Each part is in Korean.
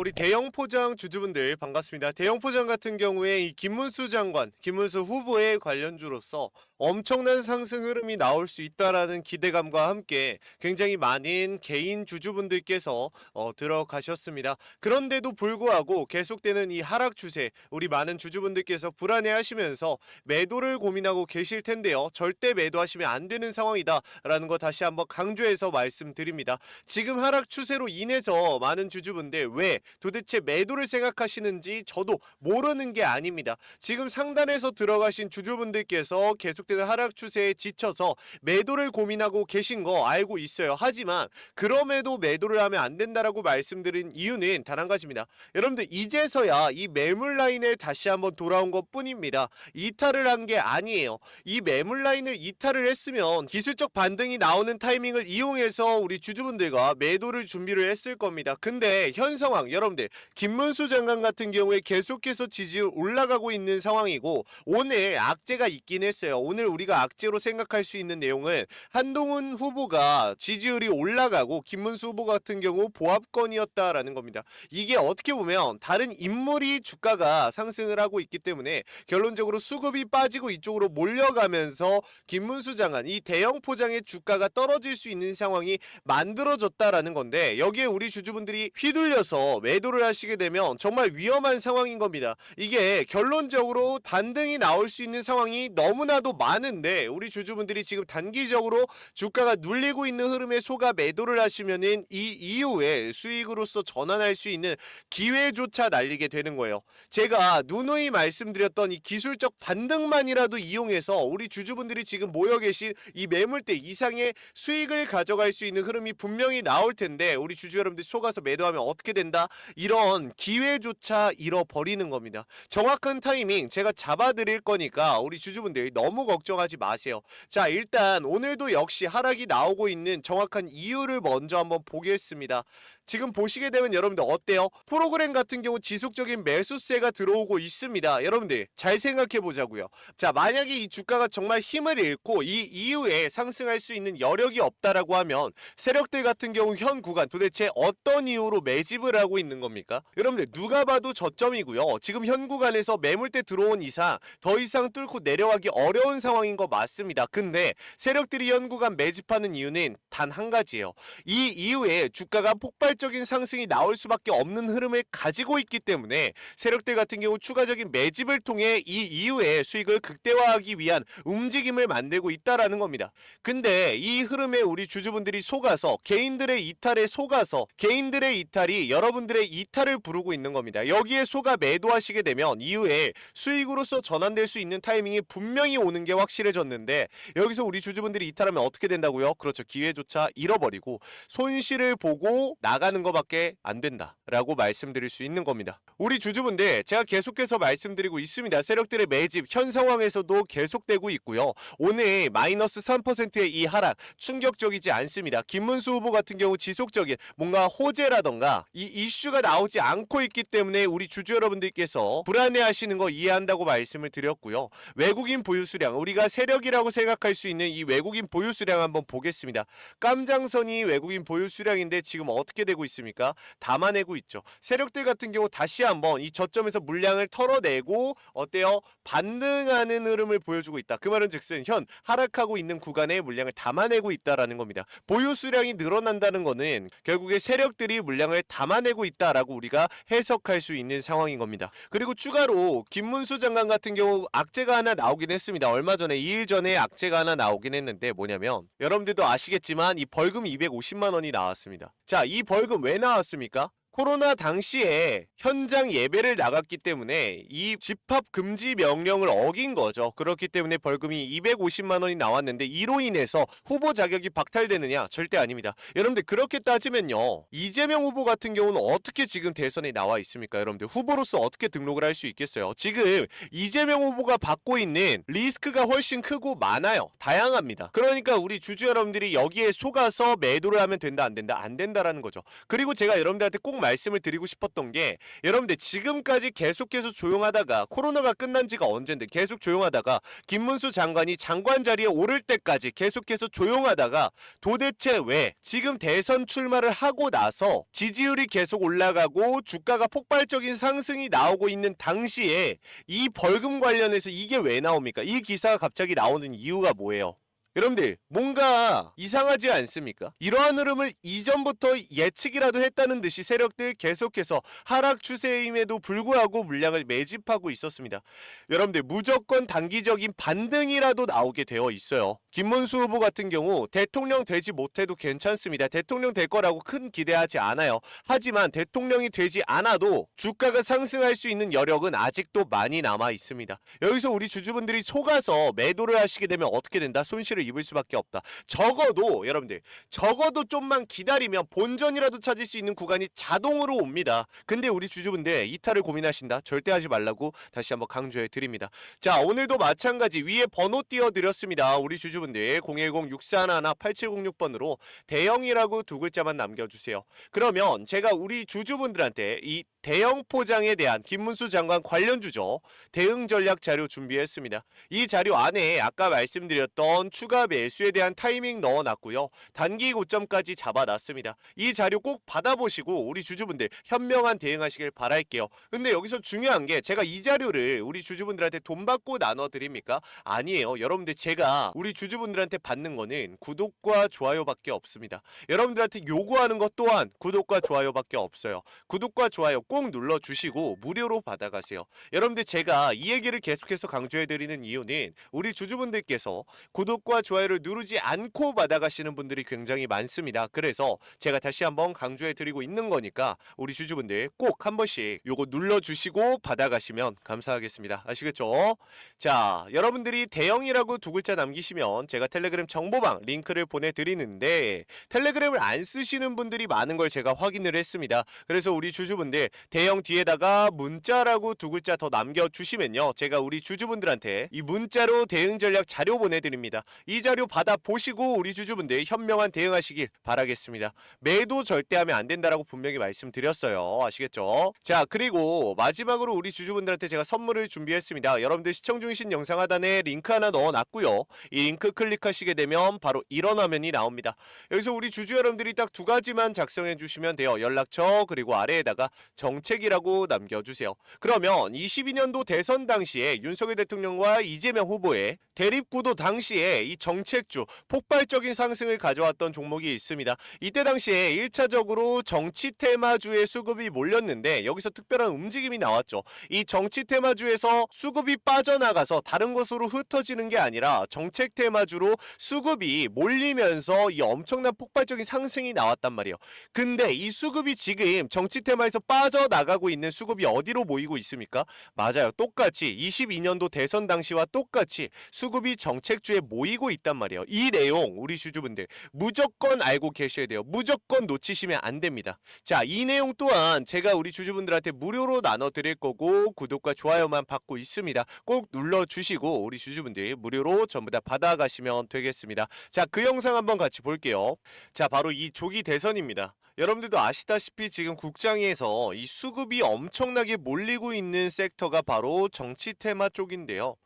우리 대형 포장 주주분들 반갑습니다. 대형 포장 같은 경우에 이 김문수 장관, 김문수 후보의 관련주로서 엄청난 상승 흐름이 나올 수 있다라는 기대감과 함께 굉장히 많은 개인 주주분들께서 어, 들어가셨습니다. 그런데도 불구하고 계속되는 이 하락 추세, 우리 많은 주주분들께서 불안해하시면서 매도를 고민하고 계실 텐데요. 절대 매도하시면 안 되는 상황이다라는 거 다시 한번 강조해서 말씀드립니다. 지금 하락 추세로 인해서 많은 주주분들 왜 도대체 매도를 생각하시는지 저도 모르는 게 아닙니다. 지금 상단에서 들어가신 주주분들께서 계속되는 하락 추세에 지쳐서 매도를 고민하고 계신 거 알고 있어요. 하지만 그럼에도 매도를 하면 안 된다라고 말씀드린 이유는 단 한 가지입니다. 여러분들 이제서야 이 매물 라인에 다시 한번 돌아온 것 뿐입니다. 이탈을 한 게 아니에요. 이 매물 라인을 이탈을 했으면 기술적 반등이 나오는 타이밍을 이용해서 우리 주주분들과 매도를 준비를 했을 겁니다. 근데 현 상황 여러분들 김문수 장관 같은 경우에 계속해서 지지율 올라가고 있는 상황이고 오늘 악재가 있긴 했어요. 오늘 우리가 악재로 생각할 수 있는 내용은 한동훈 후보가 지지율이 올라가고 김문수 후보 같은 경우 보합권이었다라는 겁니다. 이게 어떻게 보면 다른 인물이 주가가 상승을 하고 있기 때문에 결론적으로 수급이 빠지고 이쪽으로 몰려가면서 김문수 장관 이 대형 포장의 주가가 떨어질 수 있는 상황이 만들어졌다라는 건데 여기에 우리 주주분들이 휘둘려서 매도를 하시게 되면 정말 위험한 상황인 겁니다. 이게 결론적으로 반등이 나올 수 있는 상황이 너무나도 많은데 우리 주주분들이 지금 단기적으로 주가가 눌리고 있는 흐름에 속아 매도를 하시면은 이 이후에 수익으로서 전환할 수 있는 기회조차 날리게 되는 거예요. 제가 누누이 말씀드렸던 이 기술적 반등만이라도 이용해서 우리 주주분들이 지금 모여 계신 이 매물대 이상의 수익을 가져갈 수 있는 흐름이 분명히 나올 텐데 우리 주주 여러분들 속아서 매도하면 어떻게 된다? 이런 기회조차 잃어버리는 겁니다. 정확한 타이밍 제가 잡아드릴 거니까 우리 주주분들 너무 걱정하지 마세요. 자 일단 오늘도 역시 하락이 나오고 있는 정확한 이유를 먼저 한번 보겠습니다. 지금 보시게 되면 여러분들 어때요? 프로그램 같은 경우 지속적인 매수세가 들어오고 있습니다. 여러분들 잘 생각해 보자고요. 자 만약에 이 주가가 정말 힘을 잃고 이 이후에 상승할 수 있는 여력이 없다라고 하면 세력들 같은 경우 현 구간 도대체 어떤 이유로 매집을 하고 있는 겁니까? 여러분들 누가 봐도 저점이고요. 지금 현 구간에서 매물대 들어온 이상 더 이상 뚫고 내려가기 어려운 상황인 거 맞습니다. 근데 세력들이 현 구간 매집하는 이유는 단 한 가지예요. 이 이후에 주가가 폭발적인 상승이 나올 수밖에 없는 흐름을 가지고 있기 때문에 세력들 같은 경우 추가적인 매집을 통해 이 이후에 수익을 극대화하기 위한 움직임을 만들고 있다라는 겁니다. 근데 이 흐름에 우리 주주분들이 속아서 개인들의 이탈에 속아서 개인들의 이탈이 여러분들 의 이탈을 부르고 있는 겁니다. 여기에 속아 매도하시게 되면 이후에 수익으로서 전환될 수 있는 타이밍이 분명히 오는 게 확실해졌는데 여기서 우리 주주분들이 이탈하면 어떻게 된다고요? 그렇죠. 기회조차 잃어버리고 손실을 보고 나가는 것밖에 안 된다라고 말씀드릴 수 있는 겁니다. 우리 주주분들 제가 계속해서 말씀드리고 있습니다. 세력들의 매집 현 상황에서도 계속되고 있고요. 오늘 마이너스 3%의 이 하락 충격적이지 않습니다. 김문수 후보 같은 경우 지속적인 뭔가 호재라던가 이 이슈 가 나오지 않고 있기 때문에 우리 주주 여러분들께서 불안해하시는 거 이해한다고 말씀을 드렸고요. 외국인 보유 수량 우리가 세력이라고 생각할 수 있는 이 외국인 보유 수량 한번 보겠습니다. 깜장선이 외국인 보유 수량인데 지금 어떻게 되고 있습니까? 담아내고 있죠. 세력들 같은 경우 다시 한번 이 저점에서 물량을 털어내고 어때요? 반등하는 흐름을 보여주고 있다. 그 말은 즉슨 현 하락하고 있는 구간에 물량을 담아내고 있다라는 겁니다. 보유 수량이 늘어난다는 거는 결국에 세력들이 물량을 담아내고 있다라고 우리가 해석할 수 있는 상황인 겁니다. 그리고 추가로 김문수 장관 같은 경우 악재가 하나 나오긴 했습니다. 얼마 전에 2일 전에 악재가 하나 나오긴 했는데 뭐냐면 여러분들도 아시겠지만 이 벌금 250만 원이 나왔습니다. 자, 이 벌금 왜 나왔습니까? 코로나 당시에 현장 예배를 나갔기 때문에 이 집합 금지 명령을 어긴 거죠. 그렇기 때문에 벌금이 250만 원이 나왔는데 이로 인해서 후보 자격이 박탈되느냐? 절대 아닙니다. 여러분들 그렇게 따지면요. 이재명 후보 같은 경우는 어떻게 지금 대선에 나와 있습니까? 여러분들 후보로서 어떻게 등록을 할 수 있겠어요? 지금 이재명 후보가 받고 있는 리스크가 훨씬 크고 많아요. 다양합니다. 그러니까 우리 주주 여러분들이 여기에 속아서 매도를 하면 된다 안 된다 안 된다라는 거죠. 그리고 제가 여러분들한테 꼭 말씀을 드리고 싶었던 게 여러분들 지금까지 계속해서 조용하다가 코로나가 끝난 지가 언젠데 계속 조용하다가 김문수 장관이 장관 자리에 오를 때까지 계속해서 조용하다가 도대체 왜 지금 대선 출마를 하고 나서 지지율이 계속 올라가고 주가가 폭발적인 상승이 나오고 있는 당시에 이 벌금 관련해서 이게 왜 나옵니까? 이 기사가 갑자기 나오는 이유가 뭐예요? 여러분들 뭔가 이상하지 않습니까? 이러한 흐름을 이전부터 예측이라도 했다는 듯이 세력들 계속해서 하락 추세임에도 불구하고 물량을 매집하고 있었습니다. 여러분들 무조건 단기적인 반등이라도 나오게 되어 있어요. 김문수 후보 같은 경우 대통령 되지 못해도 괜찮습니다. 대통령 될 거라고 큰 기대하지 않아요. 하지만 대통령이 되지 않아도 주가가 상승할 수 있는 여력은 아직도 많이 남아 있습니다. 여기서 우리 주주분들이 속아서 매도를 하시게 되면 어떻게 된다? 손실을 입을 수밖에 없다. 적어도 여러분들 적어도 좀만 기다리면 본전이라도 찾을 수 있는 구간이 자동으로 옵니다. 근데 우리 주주분들 이탈을 고민하신다. 절대 하지 말라고 다시 한번 강조해 드립니다. 자 오늘도 마찬가지 위에 번호 띄워 드렸습니다. 우리 주주분들 010-6411-8706번으로 대형이라고 두 글자만 남겨주세요. 그러면 제가 우리 주주분들한테 이 대형 포장에 대한 김문수 장관 관련 주죠. 대응 전략 자료 준비했습니다. 이 자료 안에 아까 말씀드렸던 추가 매수에 대한 타이밍 넣어놨고요. 단기 고점까지 잡아놨습니다. 이 자료 꼭 받아보시고 우리 주주분들 현명한 대응하시길 바랄게요. 근데 여기서 중요한 게 제가 이 자료를 우리 주주분들한테 돈 받고 나눠드립니까? 아니에요. 여러분들 제가 우리 주주분들한테 받는 거는 구독과 좋아요밖에 없습니다. 여러분들한테 요구하는 것 또한 구독과 좋아요밖에 없어요. 구독과 좋아요 꼭 눌러주시고 무료로 받아가세요. 여러분들 제가 이 얘기를 계속해서 강조해드리는 이유는 우리 주주분들께서 구독과 좋아요를 누르지 않고 받아가시는 분들이 굉장히 많습니다. 그래서 제가 다시 한번 강조해드리고 있는 거니까 우리 주주분들 꼭 한 번씩 요거 눌러주시고 받아가시면 감사하겠습니다. 아시겠죠? 자, 여러분들이 대형이라고 두 글자 남기시면 제가 텔레그램 정보방 링크를 보내드리는데 텔레그램을 안 쓰시는 분들이 많은 걸 제가 확인을 했습니다. 그래서 우리 주주분들 대형 뒤에다가 문자라고 두 글자 더 남겨주시면요. 제가 우리 주주분들한테 이 문자로 대응 전략 자료 보내드립니다. 이 자료 받아 보시고 우리 주주분들 현명한 대응하시길 바라겠습니다. 매도 절대 하면 안 된다라고 분명히 말씀드렸어요. 아시겠죠? 자, 그리고 마지막으로 우리 주주분들한테 제가 선물을 준비했습니다. 여러분들 시청 중이신 영상 하단에 링크 하나 넣어놨고요. 이 링크 클릭하시게 되면 바로 이런 화면이 나옵니다. 여기서 우리 주주 여러분들이 딱 두 가지만 작성해 주시면 돼요. 연락처 그리고 아래에다가 정책이라고 남겨주세요. 그러면 22년도 대선 당시에 윤석열 대통령과 이재명 후보의 대립구도 당시에 이 정책주 폭발적인 상승을 가져왔던 종목이 있습니다. 이때 당시에 1차적으로 정치 테마주의 수급이 몰렸는데 여기서 특별한 움직임이 나왔죠. 이 정치 테마주에서 수급이 빠져나가서 다른 곳으로 흩어지는 게 아니라 정책 테마주로 수급이 몰리면서 이 엄청난 폭발적인 상승이 나왔단 말이에요. 근데 이 수급이 지금 정치 테마에서 빠져 나가고 있는 수급이 어디로 모이고 있습니까? 맞아요. 똑같이 22년도 대선 당시와 똑같이 수급이 정책주에 모이고 있단 말이에요. 이 내용 우리 주주분들 무조건 알고 계셔야 돼요. 무조건 놓치시면 안 됩니다. 자, 이 내용 또한 제가 우리 주주분들한테 무료로 나눠 드릴 거고 구독과 좋아요만 받고 있습니다. 꼭 눌러 주시고 우리 주주분들 무료로 전부 다 받아 가시면 되겠습니다. 자, 그 영상 한번 같이 볼게요. 자, 바로 이 조기 대선입니다. 여러분들도 아시다시피 지금 국장에서 이 수급이 엄청나게 몰리고 있는 섹터가 바로 정치 테마 쪽인데요.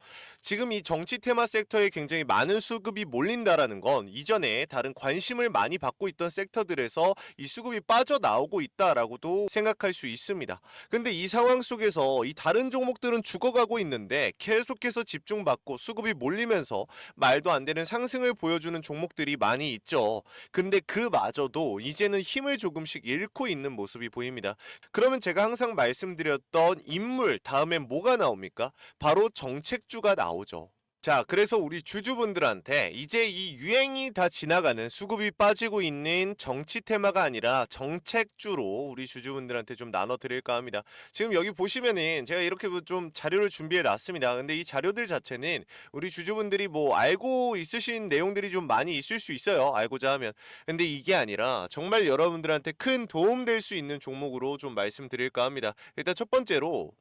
지금 이 정치 테마 섹터에 굉장히 많은 수급이 몰린다라는 건 이전에 다른 관심을 많이 받고 있던 섹터들에서 이 수급이 빠져나오고 있다라고도 생각할 수 있습니다. 근데 이 상황 속에서 이 다른 종목들은 죽어가고 있는데 계속해서 집중받고 수급이 몰리면서 말도 안 되는 상승을 보여주는 종목들이 많이 있죠. 근데 그마저도 이제는 힘을 조금씩 잃고 있는 모습이 보입니다. 그러면 제가 항상 말씀드렸던 인물 다음엔 뭐가 나옵니까? 바로 정책주가 나 오죠. 자, 그래서 우리 주주분들한테 이제 이 유행이 다 지나가는 수급이 빠지고 있는 정치 테마가 아니라 정책주로 우리 주주분들한테 좀 나눠 드릴까 합니다. 지금 여기 보시면은 제가 이렇게 좀 자료를 준비해 놨습니다. 근데 이 자료들 자체는 우리 주주분들이 뭐 알고 있으신 내용들이 좀 많이 있을 수 있어요. 알고자 하면. 근데 이게 아니라 정말 여러분들한테 큰 도움 될 수 있는 종목으로 좀 말씀드릴까 합니다. 일단 첫 번째로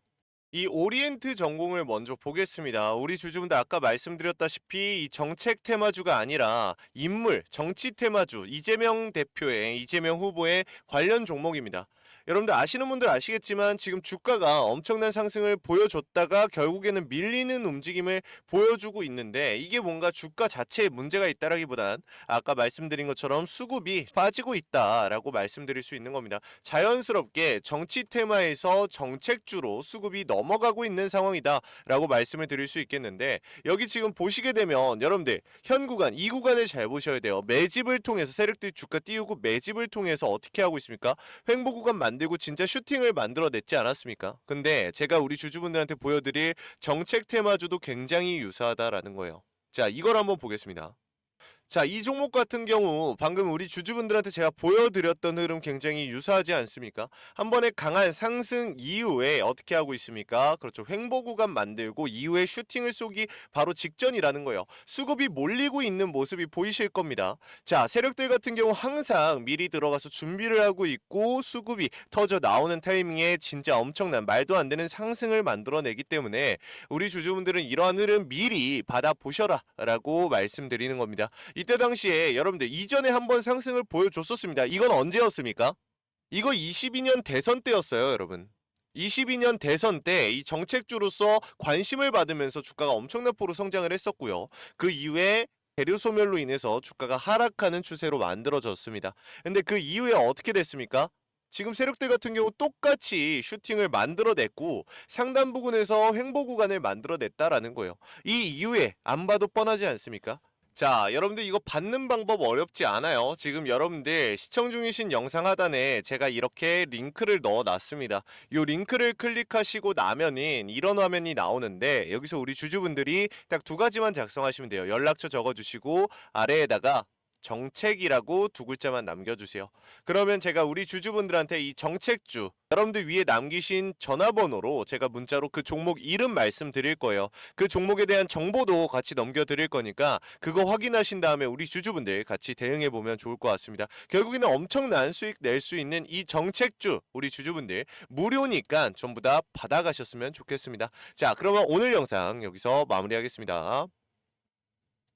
이 오리엔트 전공을 먼저 보겠습니다. 우리 주주분들 아까 말씀드렸다시피 이 정책 테마주가 아니라 인물, 정치 테마주 이재명 대표의 이재명 후보의 관련 종목입니다. 여러분들 아시는 분들 아시겠지만 지금 주가가 엄청난 상승을 보여줬다가 결국에는 밀리는 움직임을 보여주고 있는데 이게 뭔가 주가 자체에 문제가 있다라기보단 아까 말씀드린 것처럼 수급이 빠지고 있다라고 말씀드릴 수 있는 겁니다. 자연스럽게 정치 테마에서 정책주로 수급이 넘어가고 있는 상황이다라고 말씀을 드릴 수 있겠는데 여기 지금 보시게 되면 여러분들 현 구간 이 구간을 잘 보셔야 돼요. 매집을 통해서 세력들이 주가 띄우고 매집을 통해서 어떻게 하고 있습니까? 횡보 구간 만 들고 진짜 슈팅을 만들어냈지 않았습니까? 근데 제가 우리 주주분들한테 보여드릴 정책 테마주도 굉장히 유사하다라는 거예요. 자, 이걸 한번 보겠습니다. 자, 이 종목 같은 경우 방금 우리 주주분들한테 제가 보여드렸던 흐름 굉장히 유사하지 않습니까? 한 번에 강한 상승 이후에 어떻게 하고 있습니까? 그렇죠. 횡보 구간 만들고 이후에 슈팅을 쏘기 바로 직전이라는 거예요. 수급이 몰리고 있는 모습이 보이실 겁니다. 자, 세력들 같은 경우 항상 미리 들어가서 준비를 하고 있고 수급이 터져 나오는 타이밍에 진짜 엄청난 말도 안 되는 상승을 만들어내기 때문에 우리 주주분들은 이러한 흐름 미리 받아보셔라 라고 말씀드리는 겁니다. 이때 당시에 여러분들 이전에 한번 상승을 보여줬었습니다. 이건 언제였습니까? 이거 22년 대선 때였어요, 여러분. 22년 대선 때 이 정책주로서 관심을 받으면서 주가가 엄청난 폭으로 성장을 했었고요. 그 이후에 대류 소멸로 인해서 주가가 하락하는 추세로 만들어졌습니다. 근데 그 이후에 어떻게 됐습니까? 지금 세력들 같은 경우 똑같이 슈팅을 만들어냈고 상단 부근에서 횡보 구간을 만들어냈다라는 거예요. 이 이후에 안 봐도 뻔하지 않습니까? 자, 여러분들 이거 받는 방법 어렵지 않아요. 지금 여러분들 시청 중이신 영상 하단에 제가 이렇게 링크를 넣어 놨습니다. 이 링크를 클릭하시고 나면은 이런 화면이 나오는데 여기서 우리 주주분들이 딱 두 가지만 작성하시면 돼요. 연락처 적어 주시고 아래에다가 정책이라고 두 글자만 남겨주세요. 그러면 제가 우리 주주분들한테 이 정책주 여러분들 위에 남기신 전화번호로 제가 문자로 그 종목 이름 말씀드릴 거예요. 그 종목에 대한 정보도 같이 넘겨드릴 거니까 그거 확인하신 다음에 우리 주주분들 같이 대응해 보면 좋을 것 같습니다. 결국에는 엄청난 수익 낼 수 있는 이 정책주 우리 주주분들 무료니까 전부 다 받아가셨으면 좋겠습니다. 자, 그러면 오늘 영상 여기서 마무리하겠습니다.